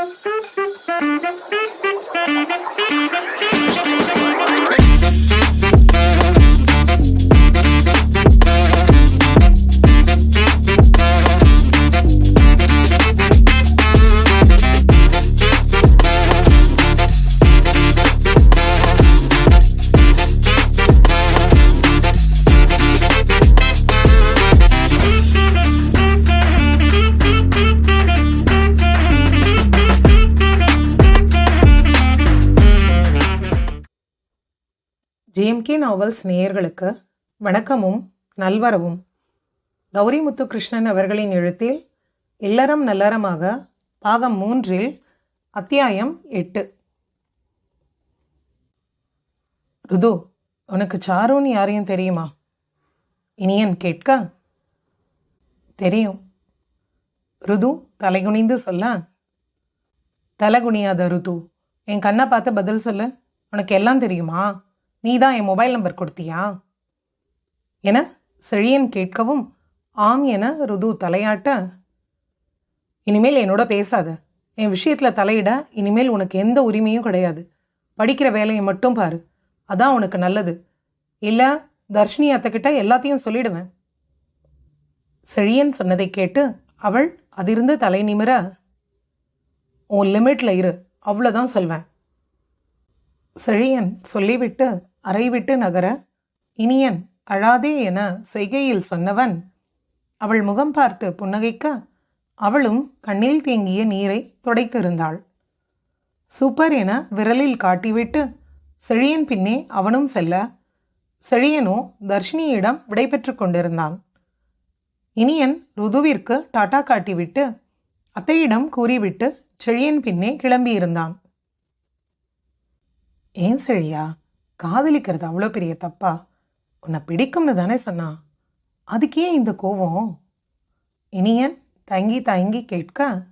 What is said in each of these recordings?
Thank you. GMK novels நேயர்களுக்கு வணக்கமும் நல்வரவும். கௌரி முத்துகிருஷ்ணன் அவர்களின் எழுத்தில் இல்லறம் நல்லறமாக பாகம் மூன்றில் அத்தியாயம் எட்டு. ருது உனக்கு சாருன்னு யாரையும் தெரியுமா? இனியன் கேட்க தெரியும். ருது தலைகுனிந்து சொல்ல. தலைகுனியாத ருது என் கண்ணை பார்த்து பதில் சொல்லு. உனக்கு எல்லாம் தெரியுமா? நீ தான் என் மொபைல் நம்பர் கொடுத்தியா? என செழியன் கேட்கவும் ஆம் என ருது தலையாட்ட இனிமேல் என்னோட பேசாத. என் விஷயத்தில் தலையிட இனிமேல் உனக்கு எந்த உரிமையும் கிடையாது. படிக்கிற வேலையை மட்டும் பாரு. அதான் உனக்கு நல்லது. இல்லை தர்ஷினி அத்தைக்கிட்ட எல்லாத்தையும் சொல்லிடுவேன். செழியன் சொன்னதை கேட்டு அவள் அதிர்ந்து தலை நிமிர உன் லிமிட்டில் இரு. அவ்வளோதான் சொல்வேன். செழியன் சொல்லிவிட்டு அறைவிட்டு நகர இனியன் அழாதே என செய்கையில் சொன்னவன். அவள் முகம் பார்த்து புன்னகைக்க அவளும் கண்ணில் தேங்கிய நீரை துடைத்திருந்தாள். சூப்பர் என விரலில் காட்டிவிட்டு செழியன் பின்னே அவனும் செல்ல செழியனோ தர்ஷினியிடம் விடைபெற்று கொண்டிருந்தான். இனியன் ருதுவிற்கு டாட்டா காட்டிவிட்டு அத்தையிடம் கூறிவிட்டு செழியன் பின்னே கிளம்பியிருந்தான். ஏன் செழியா காதலிக்கிறது அவ்வளோ பெரிய தப்பா? உன்னை பிடிக்கும்னு தானே சொன்னா? அதுக்கே இந்த கோவம்? இனியன் தங்கி தங்கி கேட்க.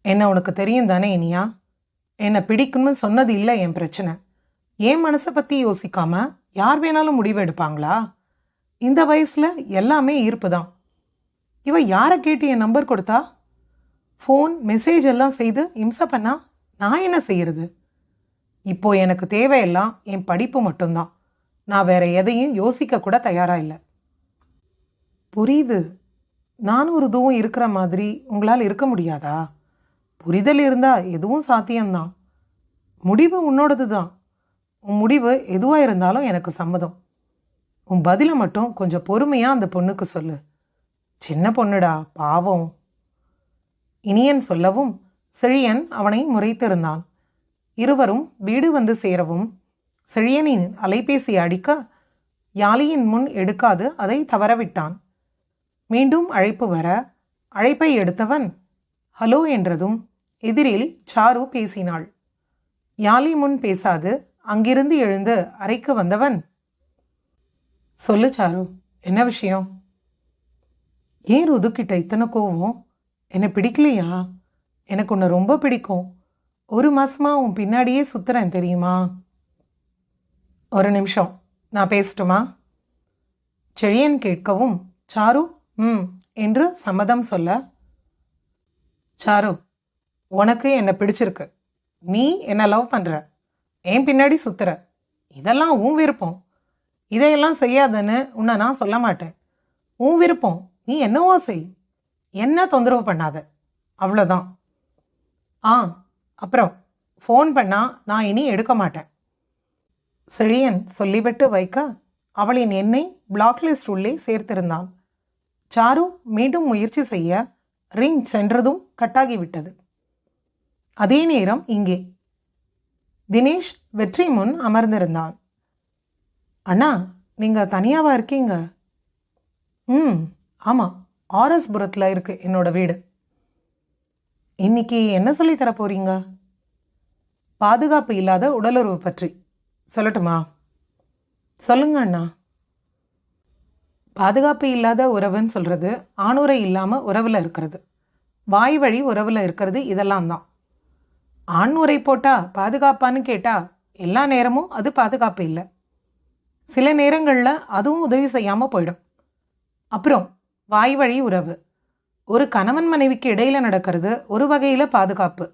என்ன உனக்கு தெரியும் தானே இனியா? என்னை பிடிக்கும்னு சொன்னது இல்லை என் பிரச்சனை. என் மனசை பற்றி யோசிக்காம? யார் வேணாலும் முடிவு எடுப்பாங்களா? இந்த வயசில் எல்லாமே ஈர்ப்பு தான். இவ யாரை கேட்டு என் நம்பர் கொடுத்தா? ஃபோன் மெசேஜ் எல்லாம் செய்து இம்சை பண்ணால் நான் என்ன செய்கிறது இப்போ எனக்கு தேவையெல்லாம் என் படிப்பு மட்டும்தான் நான் வேற எதையும் யோசிக்க கூட தயாரா இல்லை. புரியுது. நானும் ஒரு இதுவும் இருக்கிற மாதிரி உங்களால் இருக்க முடியாதா? புரிதல் இருந்தால் எதுவும் சாத்தியம்தான் முடிவு உன்னோடது தான் உன் முடிவு எதுவாக இருந்தாலும் எனக்கு சம்மதம். உன் பதிலை மட்டும் கொஞ்சம் பொறுமையாக அந்த பொண்ணுக்கு சொல்லு. சின்ன பொண்ணுடா பாவம். இனியன் சொல்லவும் செழியன் அவனை முறைத்திருந்தான். இருவரும் வீடு வந்து சேரவும் செழியனின் அலைபேசி அடிக்க யாலியின் முன் எடுக்காது அதை தவறவிட்டான். மீண்டும் அழைப்பு வர அழைப்பை எடுத்தவன் ஹலோ என்றதும் எதிரில் சாரு பேசினாள். யாலி முன் பேசாது அங்கிருந்து எழுந்து அறைக்கு வந்தவன் சொல்லு சாரு என்ன விஷயம்? ஏன் ருதுக்கிட்ட இத்தனை கோவம்? என்னை பிடிக்கலையா? எனக்கு உன்னை ரொம்ப பிடிக்கும். ஒரு மாசமா உன் பின்னாடியே சுத்துறேன் தெரியுமா? ஒரு நிமிஷம். நான் பேசட்டுமா? செழியன் கேட்கவும் சாரு ம் என்று சம்மதம் சொல்ல சாரு உனக்கு என்னை பிடிச்சிருக்கு? நீ என்னை லவ் பண்ணுற என் பின்னாடி சுத்துற? இதெல்லாம் உன் விருப்பம். இதையெல்லாம் செய்யாதன்னு உன்னை நான் சொல்ல மாட்டேன். உன் விருப்பம். நீ என்னவோ செய். என்ன தொந்தரவு பண்ணாத. அவ்வளோதான் ஆ அப்புறம் ஃபோன் பண்ணால் நான் இனி எடுக்க மாட்டேன். செழியன் சொல்லிவிட்டு வைக்க அவளின் எண்ணை பிளாக் லிஸ்ட் உள்ளே சேர்த்திருந்தான். சாரு மீண்டும் முயற்சி செய்ய ரிங் சென்றதும் கட்டாகிவிட்டது. அதே நேரம் இங்கே. தினேஷ் வெற்றி முன் அமர்ந்திருந்தான். அண்ணா நீங்கள் தனியாவா இருக்கீங்க? ம் ஆமாம் ஆர்எஸ்புரத்தில் இருக்கு என்னோட வீடு. இன்னைக்கு என்ன சொல்லித் தர போறீங்க பாதுகாப்பு இல்லாத உடலுறவு பற்றி. சொல்லட்டுமா? சொல்லுங்க அண்ணா. பாதுகாப்பு இல்லாத உறவுன்னு சொல்றது ஆணுரை இல்லாமல் உறவில் இருக்கிறது. வாய் வழி உறவில் இருக்கிறது இதெல்லாம் தான். ஆண் உரை போட்டா பாதுகாப்பான்னு கேட்டா எல்லா நேரமும் அது பாதுகாப்பு இல்லை. சில நேரங்களில் அதுவும் உதவி செய்யாமல் போயிடும். அப்புறம் வாய் வழி உறவு. ஒரு கணவன் மனைவிக்கு இடையில நடக்கிறது ஒரு வகையில் பாதுகாப்பு.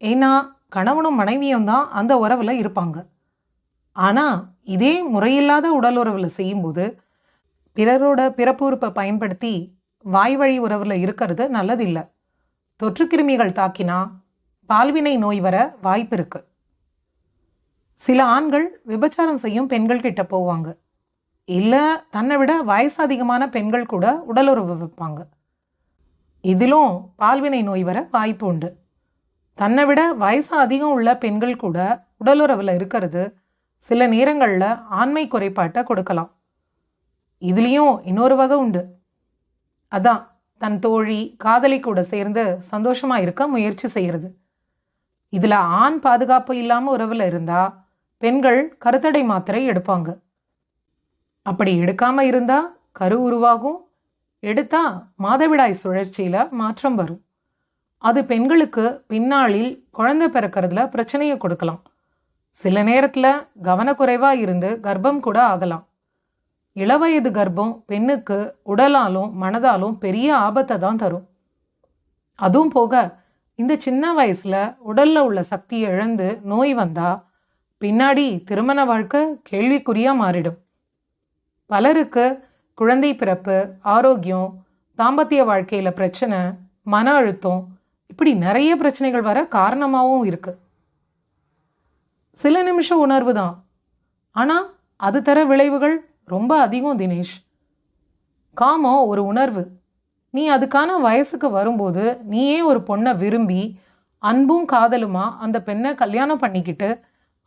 ஏன்னா கணவனும் மனைவியும் தான் அந்த உறவில் இருப்பாங்க. ஆனால் இதே முறையில்லாத உடல் உறவில் செய்யும்போது பிறரோட பிறப்பு உறுப்பை பயன்படுத்தி வாய் வழி உறவில் இருக்கிறது நல்லதில்லை. தொற்றுக்கிருமிகள் தாக்கினா பால்வினை நோய் வர வாய்ப்பு இருக்கு. சில ஆண்கள் விபச்சாரம் செய்யும் பெண்கள் கிட்ட போவாங்க. இல்லை தன்னை விட வயசு அதிகமான பெண்கள் கூட உடலுறவு வைப்பாங்க. இதிலும் பால்வினை நோய் வர வாய்ப்பு உண்டு. தன்னை விட வயசு அதிகம் உள்ள பெண்கள் கூட உடலுறவில் இருக்கிறது. சில நேரங்களில் ஆண்மை குறைபாட்டை கொடுக்கலாம். இதுலேயும் இன்னொரு வகை உண்டு. அதான் தன் தோழி காதலி கூட சேர்ந்து சந்தோஷமாக இருக்க முயற்சி செய்கிறது இதில் ஆண் பாதுகாப்பு இல்லாமல் உறவில் இருந்தால் பெண்கள் கருத்தடை மாத்திரை எடுப்பாங்க. அப்படி எடுக்காமல் இருந்தால் கரு உருவாகும் எடுத்தா மாதவிடாய் சுழற்சியில மாற்றம் வரும். அது பெண்களுக்கு பின்னாளில் குழந்தை பிறக்கிறதுல பிரச்சனையை கொடுக்கலாம். சில நேரத்துல கவனக்குறைவா இருந்து கர்ப்பம் கூட ஆகலாம். இளவயது கர்ப்பம் பெண்ணுக்கு உடலாலும் மனதாலும் பெரிய ஆபத்தை தான் தரும். அதுவும் போக இந்த சின்ன வயசுல உடல்ல உள்ள சக்தியை இழந்து நோய் வந்தா பின்னாடி திருமண வாழ்க்கை கேள்விக்குறியா மாறிடும். பலருக்கு குழந்தை பிறப்பு ஆரோக்கியம் தாம்பத்திய வாழ்க்கையில் பிரச்சனை மன அழுத்தம் இப்படி நிறைய பிரச்சனைகள் வர காரணமாகவும் இருக்குது சில நிமிஷம் உணர்வு தான். ஆனால் அது தர விளைவுகள் ரொம்ப அதிகம் தினேஷ். காமம் ஒரு உணர்வு. நீ அதுக்கான வயசுக்கு வரும்போது நீயே ஒரு பொண்ணை விரும்பி அன்பும் காதலுமா அந்த பெண்ணை கல்யாணம் பண்ணிக்கிட்டு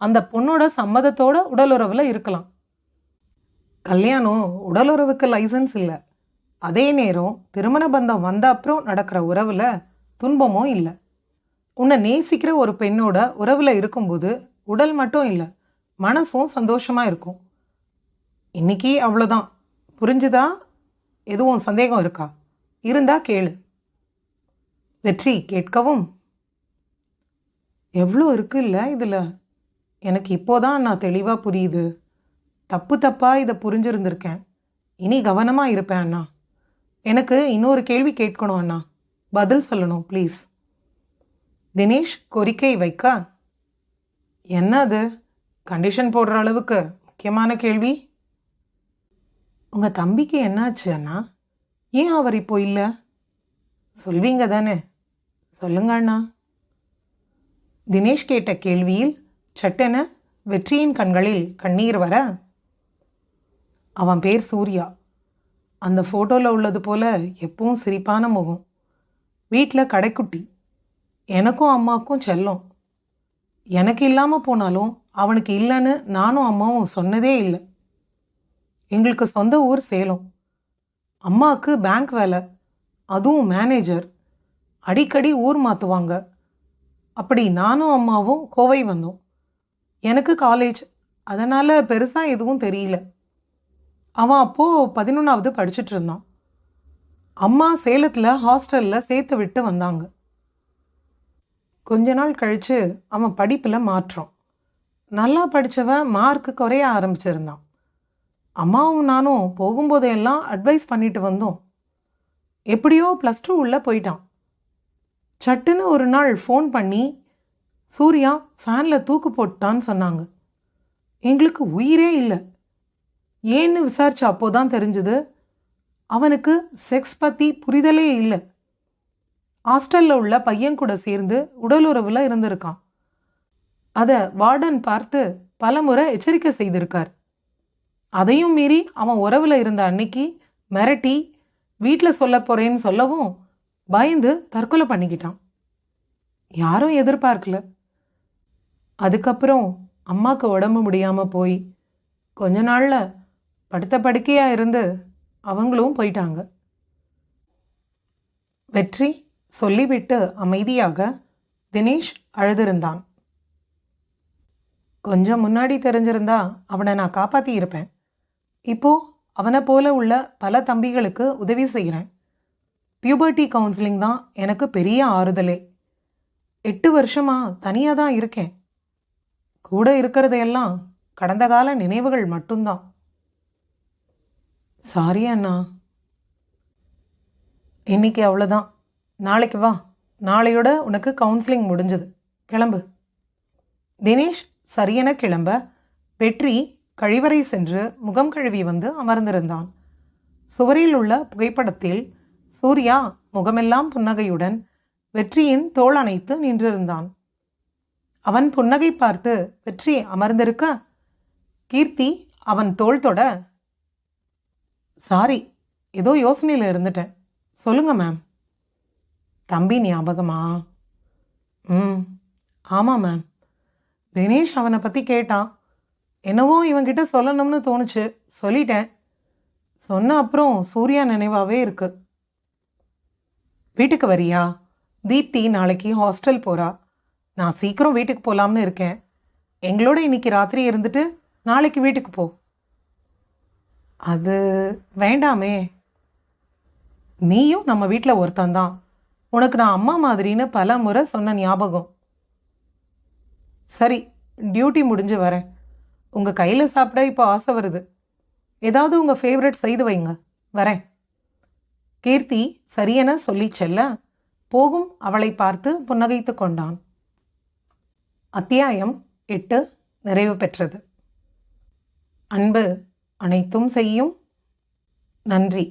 அந்த பொண்ணோட சம்மதத்தோட உடலுறவில் இருக்கலாம். கல்யாணம் உடலுறவுக்கு லைசன்ஸ் இல்லை. அதே நேரம் திருமண பந்தம் வந்த அப்புறம் நடக்கிற உறவில் துன்பமும் இல்லை. உன்னை நேசிக்கிற ஒரு பெண்ணோட உறவில் இருக்கும்போது உடல் மட்டும் இல்லை மனசும் சந்தோஷமாக இருக்கும். இன்னைக்கு அவ்வளோதான் புரிஞ்சுதா? எதுவும் சந்தேகம் இருக்கா? இருந்தால் கேளு. வெற்றி கேட்கவும். எவ்வளோ இருக்குல்ல இதில்? எனக்கு இப்போதான் நான் தெளிவாக புரியுது. தப்பு தப்பாக இதை புரிஞ்சிருந்திருக்கேன். இனி கவனமாக இருப்பேன் அண்ணா. எனக்கு இன்னொரு கேள்வி கேட்கணும் அண்ணா. பதில் சொல்லணும் ப்ளீஸ் தினேஷ் கோரிக்கை வைக்க? என்ன அது? கண்டிஷன் போடுற அளவுக்கு முக்கியமான கேள்வி? உங்கள் தம்பிக்கு என்னாச்சு அண்ணா? ஏன் அவர் இப்போ இல்லை? சொல்வீங்க தானே. சொல்லுங்க அண்ணா. தினேஷ் கேட்ட கேள்வியில் சட்டென வெற்றியின் கண்களில் கண்ணீர் வர அவன் பேர் சூர்யா. அந்த ஃபோட்டோவில் உள்ளது போல் எப்பவும் சிரிப்பான முகம். வீட்டில் கடைக்குட்டி. எனக்கும் அம்மாவுக்கும் செல்லம். எனக்கு இல்லாமல் போனாலும் அவனுக்கு இல்லைன்னு நானும் அம்மாவும் சொன்னதே இல்லை. எங்களுக்கு சொந்த ஊர் சேலம். அம்மாவுக்கு பேங்க் வேலை. அதுவும் மேனேஜர் அடிக்கடி ஊர் மாற்றுவாங்க அப்படி நானும் அம்மாவும் கோவை வந்தோம். எனக்கு காலேஜ் அதனால் பெருசாக எதுவும் தெரியல. அவன் அப்போது பதினொன்றாவது படிச்சுட்டு இருந்தான். அம்மா சேலத்தில் ஹாஸ்டலில் சேர்த்து விட்டு வந்தாங்க. கொஞ்ச நாள் கழித்து அவன் படிப்பில் மாற்றம். நல்லா படித்தவன் மார்க்கு குறைய ஆரம்பிச்சிருந்தான். அம்மாவும் நானும் போகும்போதெல்லாம் அட்வைஸ் பண்ணிட்டு வந்தோம். எப்படியோ ப்ளஸ் டூ உள்ளே போயிட்டான். சட்டுன்னு ஒரு நாள் ஃபோன் பண்ணி சூர்யா ஃபேனில் தூக்கு போட்டான்னு சொன்னாங்க. எங்களுக்கு உயிரே இல்லை. ஏன்னு விசாரிச்ச அப்போ தான் தெரிஞ்சுது. அவனுக்கு செக்ஸ் பற்றி புரிதலே இல்லை. ஹாஸ்டலில் உள்ள பையன் கூட சேர்ந்து உடலுறவில் இருந்திருக்கான். அதை வார்டன் பார்த்து பலமுறை எச்சரிக்கை செய்திருக்கார். அதையும் மீறி அவன் உறவில் இருந்த அன்னைக்கு மிரட்டி வீட்டில் சொல்ல போகிறேன்னு சொல்லவும் பயந்து தற்கொலை பண்ணிக்கிட்டான். யாரும் எதிர்பார்க்கல. அதுக்கப்புறம் அம்மாவுக்கு உடம்பு முடியாமல் போய் கொஞ்ச நாளில் படுத்த படுக்கையாக இருந்து அவங்களும் போயிட்டாங்க. வெற்றி சொல்லிவிட்டு அமைதியாக தினேஷ் அழுதிருந்தான். கொஞ்சம் முன்னாடி தெரிஞ்சிருந்தா அவனை நான் காப்பாற்றி இருப்பேன் இப்போ அவனை போல உள்ள பல தம்பிகளுக்கு உதவி செய்கிறேன். பியூபர்ட்டி கவுன்சிலிங் தான் எனக்கு பெரிய ஆறுதலே. எட்டு வருஷமாக தனியாக தான் இருக்கேன். கூட இருக்கிறதையெல்லாம் கடந்த கால நினைவுகள் மட்டும்தான். சாரி அண்ணா. இன்னைக்கு அவ்வளோதான் நாளைக்கு வா. நாளையோட உனக்கு கவுன்சிலிங் முடிஞ்சது. கிளம்பு. தினேஷ் சரியென கிளம்ப வெற்றி கழிவறை சென்று முகம் கழுவி வந்து அமர்ந்திருந்தான். சுவரில் உள்ள புகைப்படத்தில் சூர்யா முகமெல்லாம் புன்னகையுடன் வெற்றியின் தோல் அணைத்து நின்றிருந்தான். அவன் புன்னகை பார்த்து வெற்றி அமர்ந்திருக்க? கீர்த்தி அவன் தோல் தொட சாரி ஏதோ யோசனையில் இருந்துட்டேன். சொல்லுங்க மேம் தம்பி ஞாபகமா? ம் ஆமாம் மேம் தினேஷ் அவனை பற்றி கேட்டான். என்னவோ இவன்கிட்ட சொல்லணும்னு தோணுச்சு. சொல்லிட்டேன். சொன்ன அப்புறம் சூர்யா நினைவாகவே இருக்கு. வீட்டுக்கு வரியா? தீப்தி நாளைக்கு ஹாஸ்டல் போகிறா நான் சீக்கிரம் வீட்டுக்கு போகலாம்னு இருக்கேன். எங்களோட இன்னைக்கு ராத்திரி இருந்துட்டு நாளைக்கு வீட்டுக்கு போ. அது வேண்டாமே. நீயும் நம்ம வீட்டில் ஒருத்தந்தான் உனக்கு நான் அம்மா மாதிரின்னு பல முறை சொன்ன ஞாபகம். சரி டியூட்டி முடிஞ்சு வரேன். உங்கள் கையில் சாப்பிட இப்போ ஆசை வருது. ஏதாவது உங்கள் ஃபேவரட் செய்து வைங்க. வரேன். கீர்த்தி சரியென சொல்லி செல்ல போகும் அவளை பார்த்து புன்னகைத்து கொண்டான். அத்தியாயம் எட்டு நிறைவு பெற்றது. அன்பு அனைத்தும் செய்யும். நன்றி.